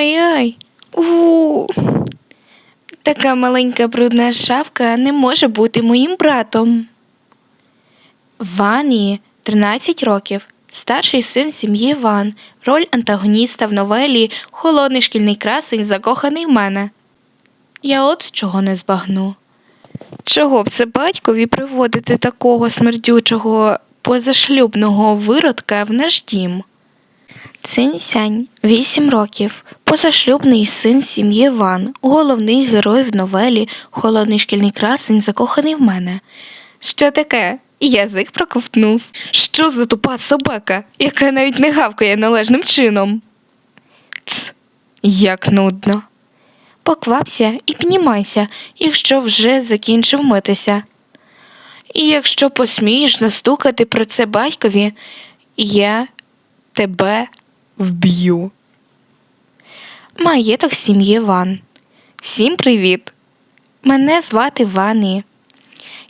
Ай-ай. У. Така маленька брудна шавка не може бути моїм братом. Вані 13 років. Старший син сім'ї Ван. Роль антагоніста в новелі Холодний шкільний красень закоханий в мене. Я от чого не збагну. Чого б це батькові приводити такого смердючого позашлюбного виродка в наш дім? Цинь Сянь, 8 років, позашлюбний син сім'ї Ван, головний герой в новелі Холодний шкільний красень закоханий в мене. Що таке? Язик проковтнув. Що за тупа собака, яка навіть не гавкає належним чином? Ц, як нудно. Поквапся і піднімайся, якщо вже закінчив митися. І якщо посмієш настукати про це батькові, я тебе вб'ю. Маєток сім'ї Ван. Всім привіт! Мене звати Вані.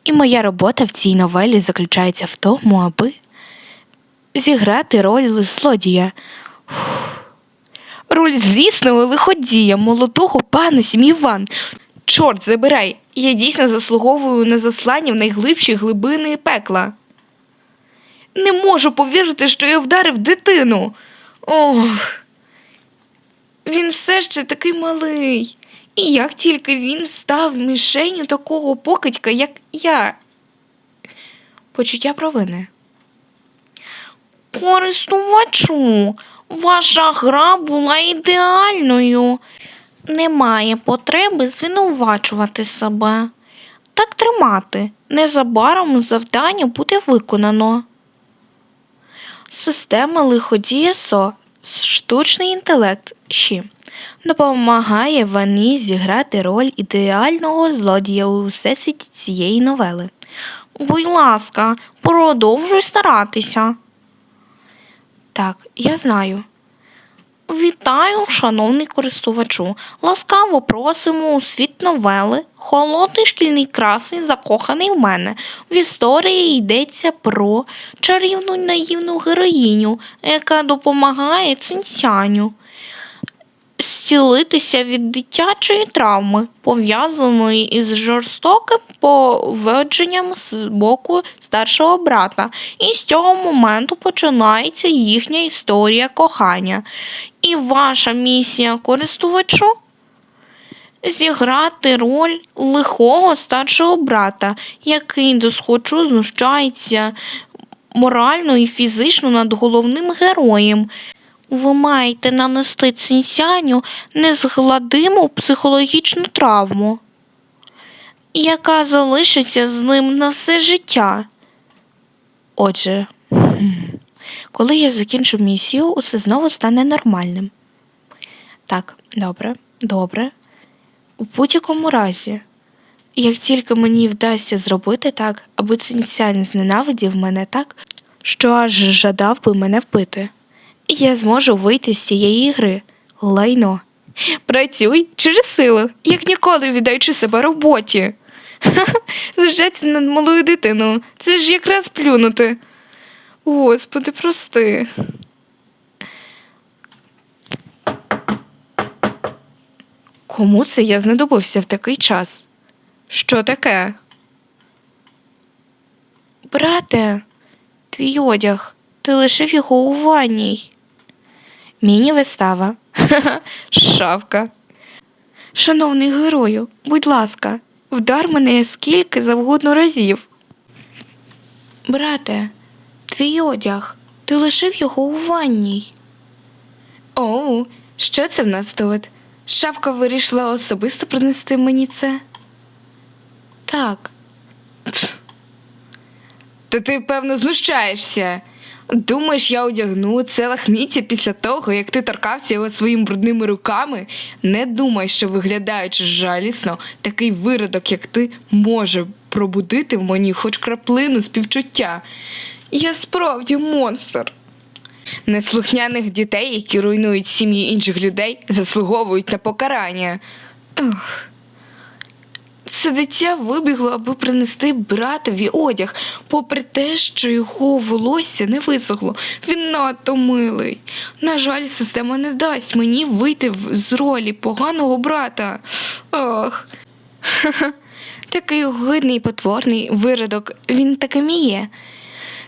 І моя робота в цій новелі заключається в тому, аби зіграти роль злодія. Роль злісного лиходія, молодого пана сім'ї Ван. Чорт забирай, я дійсно заслуговую на заслання в найглибші глибини пекла. Не можу повірити, що я вдарив дитину. Ох. Він все ще такий малий. І як тільки він став мішенью такого покидька, як я. Почуття провини. Користувачу, ваша гра була ідеальною. Немає потреби звинувачувати себе. Так тримати. Незабаром завдання буде виконано. Система лиходія СО штучний інтелект ЩІ допомагає Вані зіграти роль ідеального злодія у всесвіті цієї новели. Будь ласка, продовжуй старатися. Так, я знаю. Вітаю, шановний користувачу. Ласкаво просимо у світ новели. Холодний шкільний красень закоханий в мене. В історії йдеться про чарівну наївну героїню, яка допомагає цинцяню зцілитися від дитячої травми, пов'язаної із жорстоким поводженням з боку старшого брата. І з цього моменту починається їхня історія кохання. І ваша місія користувачу зіграти роль лихого старшого брата, який досхочу знущається морально і фізично над головним героєм. Ви маєте нанести цинцяню незгладиму психологічну травму, яка залишиться з ним на все життя. Отже, коли я закінчу місію, усе знову стане нормальним. Так, добре, добре. У будь-якому разі, як тільки мені вдасться зробити так, аби цинцянь зненавидів мене так, що аж жадав би мене вбити. Я зможу вийти з цієї гри. Лайно. Працюй через силу, як ніколи віддаючи себе роботі. Зажаться над малою дитиною. Це ж якраз плюнути. Господи, прости. Кому це я знадобився в такий час? Що таке? Брате, твій одяг. Ти лишив його у ванній. Міні-вистава. Шавка. Шановний герою, будь ласка, вдар мене скільки завгодно разів. Брате, твій одяг. Ти лишив його у ванній. Оу, що це в нас тут? Шавка вирішила особисто принести мені це. Так. Та ти, певно, знущаєшся. Думаєш, я одягну це лахміття після того, як ти торкався його своїми брудними руками? Не думай, що виглядаючи жалісно, такий виродок, як ти, може пробудити в мені хоч краплину співчуття. Я справді монстр. Неслухняних дітей, які руйнують сім'ї інших людей, заслуговують на покарання. Ух. Це дитя вибігло, аби принести братові одяг, попри те, що його волосся не висохло. Він надто милий. На жаль, система не дасть мені вийти з ролі поганого брата. Ох. Такий огидний потворний виродок, він таким і є.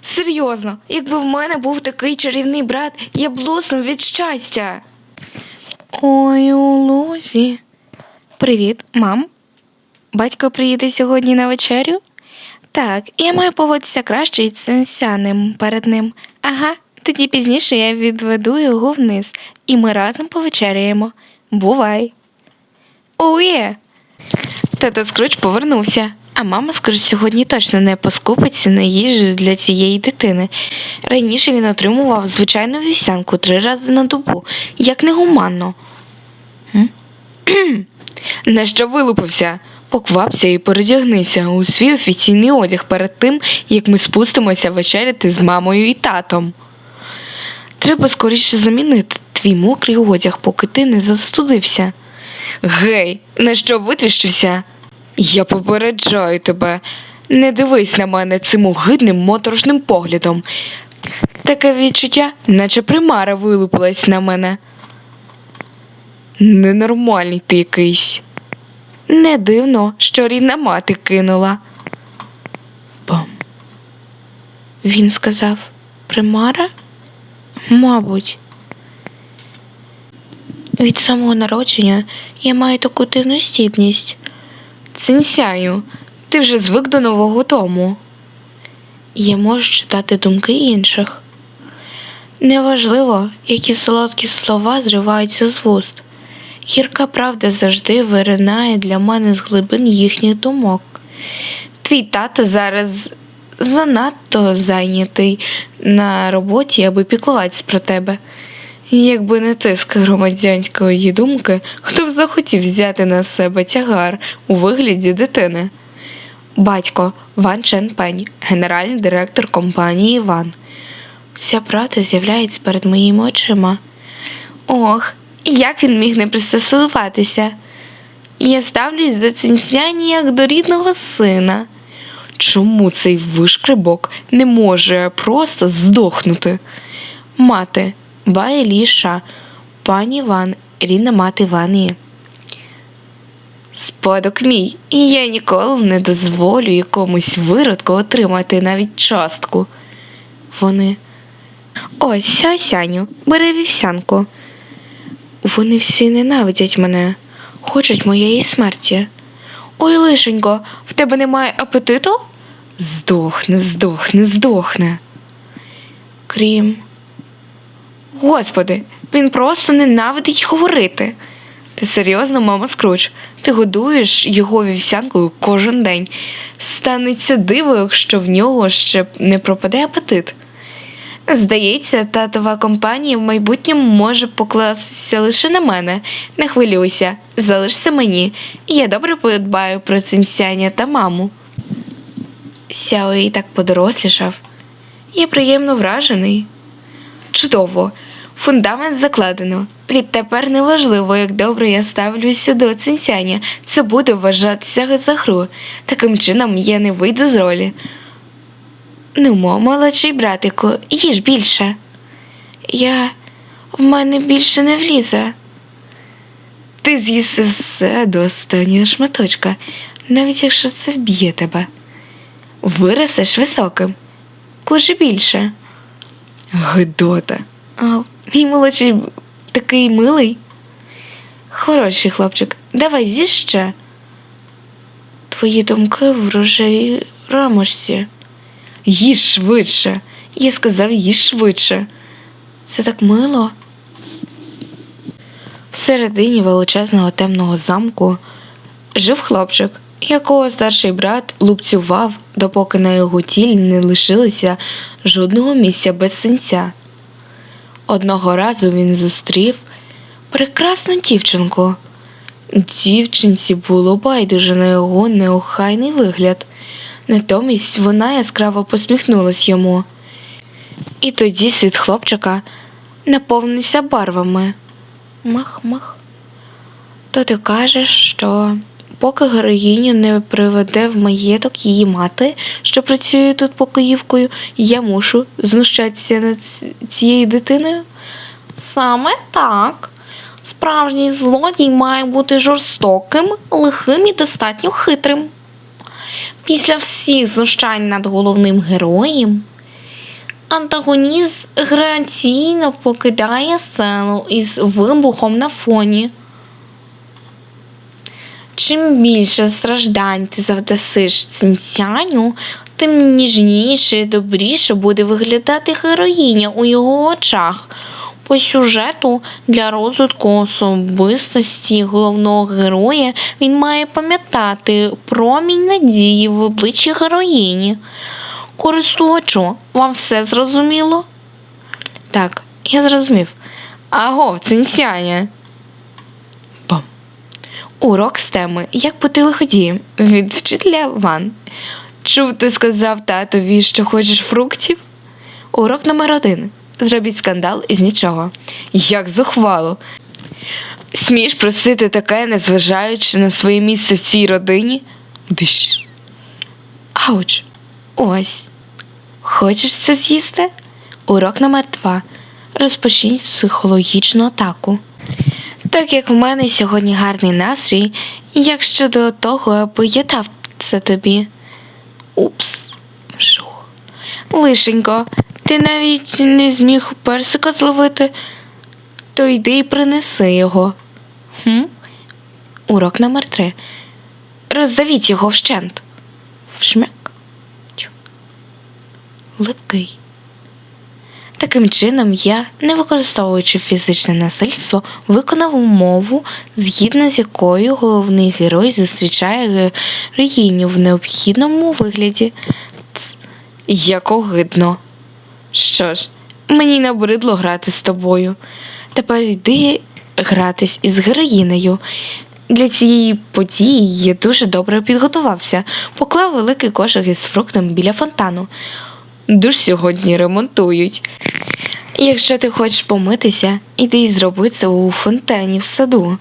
Серйозно, якби в мене був такий чарівний брат, я б луснув від щастя. Ой, лузі. Привіт, мам. Батько приїде сьогодні на вечерю? Так, я маю поводитися краще із сенсяним перед ним. Ага, тоді пізніше я відведу його вниз, і ми разом повечеряємо. Бувай. Оє! Тато Скруч повернувся, а мама Скруч сьогодні точно не поскупиться на їжу для цієї дитини. Раніше він отримував звичайну вівсянку три рази на добу, як негуманно. На що вилупився? Поквапся і передягнися у свій офіційний одяг перед тим, як ми спустимося вечеряти з мамою і татом. Треба скоріше замінити твій мокрий одяг, поки ти не застудився. Гей, на що витріщився? Я попереджаю тебе. Не дивись на мене цим огидним моторошним поглядом. Таке відчуття, наче примара вилупилась на мене. Ненормальний ти якийсь. Не дивно, що рідна мати кинула. Бам. Він сказав примара? Мабуть. Від самого народження я маю таку дивну здібність. Цинсяю, ти вже звик до нового дому. Я можу читати думки інших. Неважливо, які солодкі слова зриваються з вуст. Гірка правда завжди виринає для мене з глибин їхніх думок. Твій тато зараз занадто зайнятий на роботі, аби піклуватись про тебе. Якби не тиск громадянської думки, хто б захотів взяти на себе тягар у вигляді дитини. Батько Ван Чен Пень, генеральний директор компанії Ван. Ця правда з'являється перед моїми очима. Ох, як він міг не пристосуватися? Я ставлюсь до цінцяні як до рідного сина. Чому цей вишкребок не може просто здохнути? Мати, Бая Ліша, пані Ван, рідна мати Вані. Спадок мій, і я ніколи не дозволю якомусь виродку отримати навіть частку. Вони. Ось, ся, сяню, бери вівсянку. Вони всі ненавидять мене, хочуть моєї смерті. Ой, лишенько, в тебе немає апетиту? Здохне, здохне, здохне. Крім. Господи, він просто ненавидить говорити. Ти серйозно, мама Скруч? Ти годуєш його вівсянкою кожен день. Станеться диво, якщо в нього ще не пропаде апетит. Здається, татова компанія в майбутньому може покластися лише на мене. Не хвилюйся, залишся мені, я добре подбаю про цинцяня та маму. Сяо і так подорослішав. Я приємно вражений. Чудово, фундамент закладено. Відтепер неважливо, як добре я ставлюся до цинцяня. Це буде вважатися за гру. Таким чином я не вийду з ролі. Ну, молодший братику, їж більше. Я в мене більше не влізе. Ти з'їси все до останнього шматочка, навіть якщо це вб'є тебе. Виростеш високим. Кужи більше. Гидота. А, мій молодший такий милий. Хороший хлопчик, давай з'їж ще. Твої думки в рожевій рамочці. Їж швидше. Я сказав, їж швидше. Це так мило. Всередині величезного темного замку жив хлопчик, якого старший брат лупцював, допоки на його тілі не лишилося жодного місця без синця. Одного разу він зустрів прекрасну дівчинку. Дівчинці було байдуже на його неохайний вигляд. Натомість вона яскраво посміхнулась йому. І тоді світ хлопчика наповнився барвами. Мах-мах. То ти кажеш, що поки героїню не приведе в маєток її мати, що працює тут покоївкою, я мушу знущатися над цією дитиною? Саме так. Справжній злодій має бути жорстоким, лихим і достатньо хитрим. Після всіх знущань над головним героєм, антагоніст граційно покидає сцену із вибухом на фоні. Чим більше страждань ти завдасиш цінцяню, тим ніжніше і добріше буде виглядати героїня у його очах. По сюжету для розвитку особистості головного героя він має пам'ятати промінь надії в обличчі героїні. Користувачу, вам все зрозуміло? Так, я зрозумів. Аго, цинцяня. Бам. Урок з теми Як бути лиходієм від вчителя Ван. Чув, ти сказав татові, що хочеш фруктів? Урок номер один. Зробіть скандал із нічого. Як зухвало. Смієш просити таке, незважаючи на своє місце в цій родині? Диш. Ауч. Ось. Хочеш це з'їсти? Урок номер два. Розпочніть психологічну атаку. Так як в мене сьогодні гарний настрій, як щодо того, аби я дав це тобі. Упс. Жух. Лишенько, ти навіть не зміг персика зловити, то йди і принеси його. Хм? Урок номер три. Роздавіть його вщент. Вшмяк. Чук. Липкий. Таким чином, я, не використовуючи фізичне насильство, виконав умову, згідно з якою головний герой зустрічає героїню в необхідному вигляді. Як огидно. Що ж, мені набридло грати з тобою. Тепер йди гратись із героїнею. Для цієї події я дуже добре підготувався, поклав великий кошик із фруктом біля фонтану. Душ сьогодні ремонтують. Якщо ти хочеш помитися, іди і зроби це у фонтані в саду.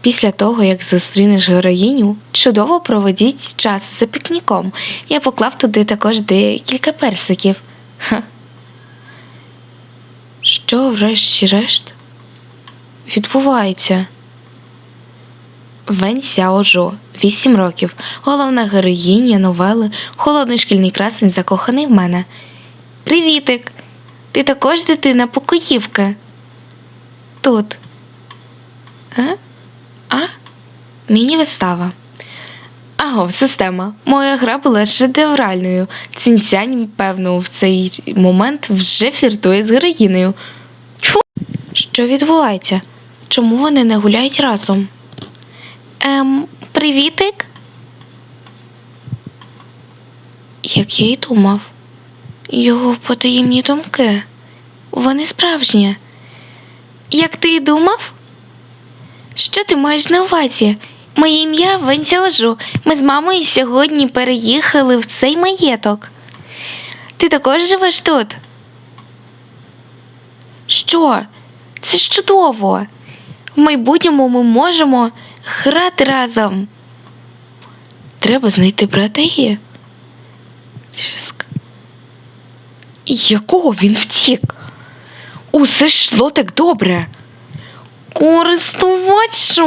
Після того, як зустрінеш героїню, чудово проведіть час за пікніком. Я поклав туди також декілька персиків. Ха. Що, врешті-решт, відбувається? Вен Сяо-Жо, 8 років, головна героїня новели Холодний шкільний красень закоханий в мене. Привітик! Ти також дитина покоївки. Тут. А? А? Міні-вистава. Аго, система. Моя гра була шедевральною. Цінцянь, певно, в цей момент вже фліртує з героїнею. Тьфу! Що відбувається? Чому вони не гуляють разом? Ем, привітик? Як я й думав, його потаємні думки. Вони справжні. Як ти й думав? Що ти маєш на увазі? Моє ім'я Венцяожу. Ми з мамою сьогодні переїхали в цей маєток. Ти також живеш тут? Що? Це ж чудово. В майбутньому ми можемо грати разом. Треба знайти братеї. Якого він втік? Усе йшло так добре. Користувачу.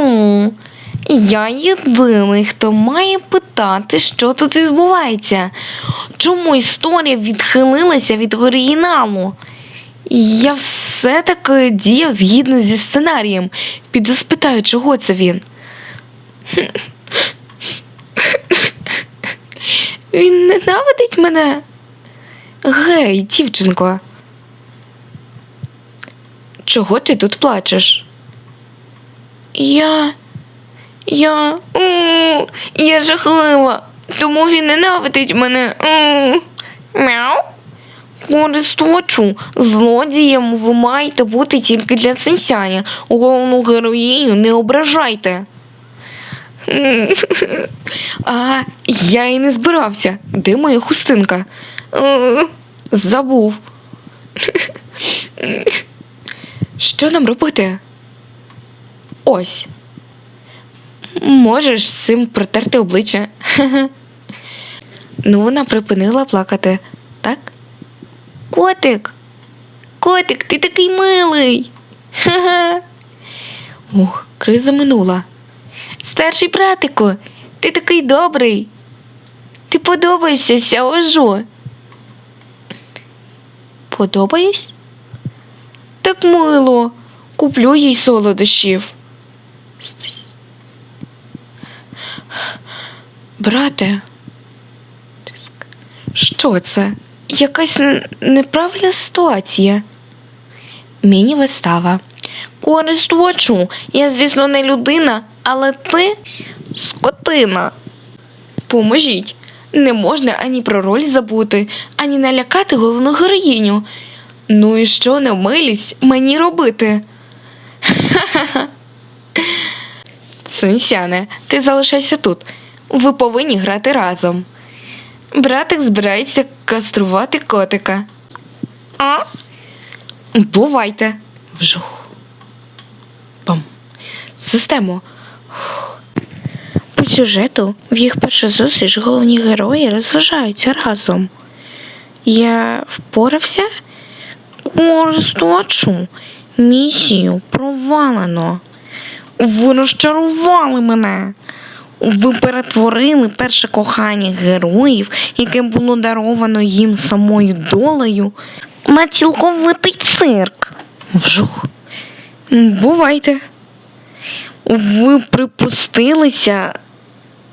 Я єдиний, хто має питати, що тут відбувається. Чому історія відхилилася від оригіналу? Я все-таки діяв згідно зі сценарієм. Піду спитаю, чого це він. Він ненавидить мене. Гей, дівчинко. Чого ти тут плачеш? Я. Я. м, Я жахлива. Тому він ненавидить мене. Мяу. Користувачу, злодієм ви маєте бути тільки для цинцяня. Головну героїню не ображайте. А, я і не збирався. Де моя хустинка? Е, Забув. Що нам робити? Ось. Можеш цим протерти обличчя. Ну, вона припинила плакати, так? Котик! Котик, ти такий милий. Ха-ха. Ух, криза минула. Старший братику, ти такий добрий. Ти подобаєшся сяожу. Подобаюсь? Так мило. Куплю їй солодощів. Брате. Що це? Якась неправильна ситуація. Міні-вистава. Користувачу, я, звісно, не людина, але ти скотина. Поможіть. Не можна ані про роль забути, ані налякати головну героїню. Ну і що невмилість мені робити? Ха-ха. Синсяне, ти залишайся тут. Ви повинні грати разом. Братик збирається каструвати котика. А? Бувайте. Вжух. Бам. Систему. По сюжету в їх першу зустріч головні герої розважаються разом. Я впорався? Користувачу. Місію провалено. Ви розчарували мене. Ви перетворили перше кохання героїв, яке було даровано їм самою долею, на цілковитий цирк. Вжух. Бувайте. Ви припустилися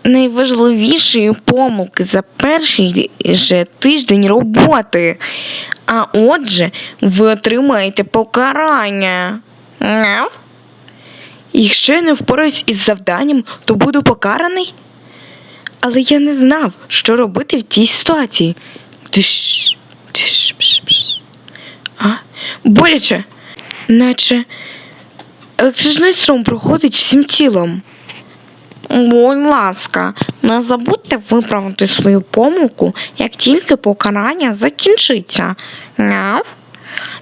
найважливішої помилки за перший же тиждень роботи. А отже, ви отримаєте покарання. Якщо я не впораюсь із завданням, то буду покараний. Але я не знав, що робити в тій ситуації. Тиш, тиш, пш, пш. А? Боляче, наче електричний струм проходить всім тілом. Будь ласка, не забудьте виправити свою помилку, як тільки покарання закінчиться. Няв?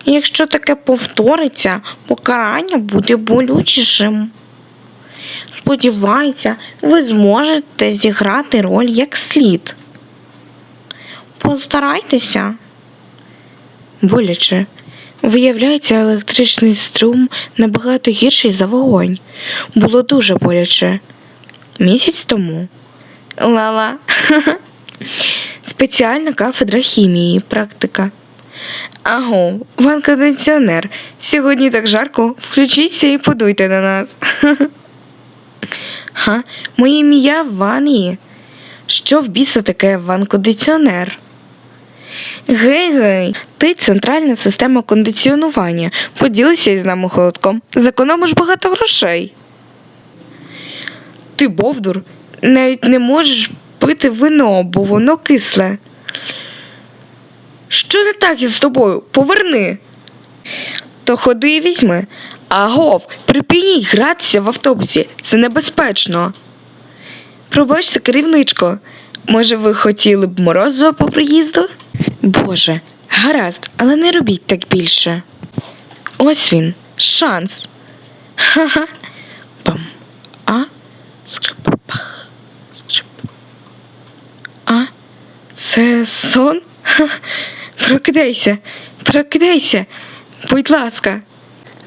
Якщо таке повториться, покарання буде болючішим. Сподіваюся, ви зможете зіграти роль як слід. Постарайтеся. Боляче. Виявляється, електричний струм набагато гірший за вогонь. Було дуже боляче. Місяць тому. Лала. Спеціальна кафедра хімії, практика. Аго, ван кондиціонер. Сьогодні так жарко. Включіться і подуйте на нас. Ха, моє ім'я Вані. Що в біса таке ван кондиціонер? Гей, гей, ти центральна система кондиціонування. Поділися із нами холодком. Зекономиш багато грошей. Ти бовдур, навіть не можеш пити вино, бо воно кисле. Що не так із тобою? Поверни. То ходи і візьми. Агов, припиніть гратися в автобусі. Це небезпечно. Пробачте, керівничко. Може, ви хотіли б морозиво по приїзду? Боже, гаразд, але не робіть так більше. Ось він, шанс. Ха-ха. Пам. А? Скрип. А? Це сон? Прокидайся, прокидайся, будь ласка,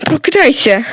прокидайся.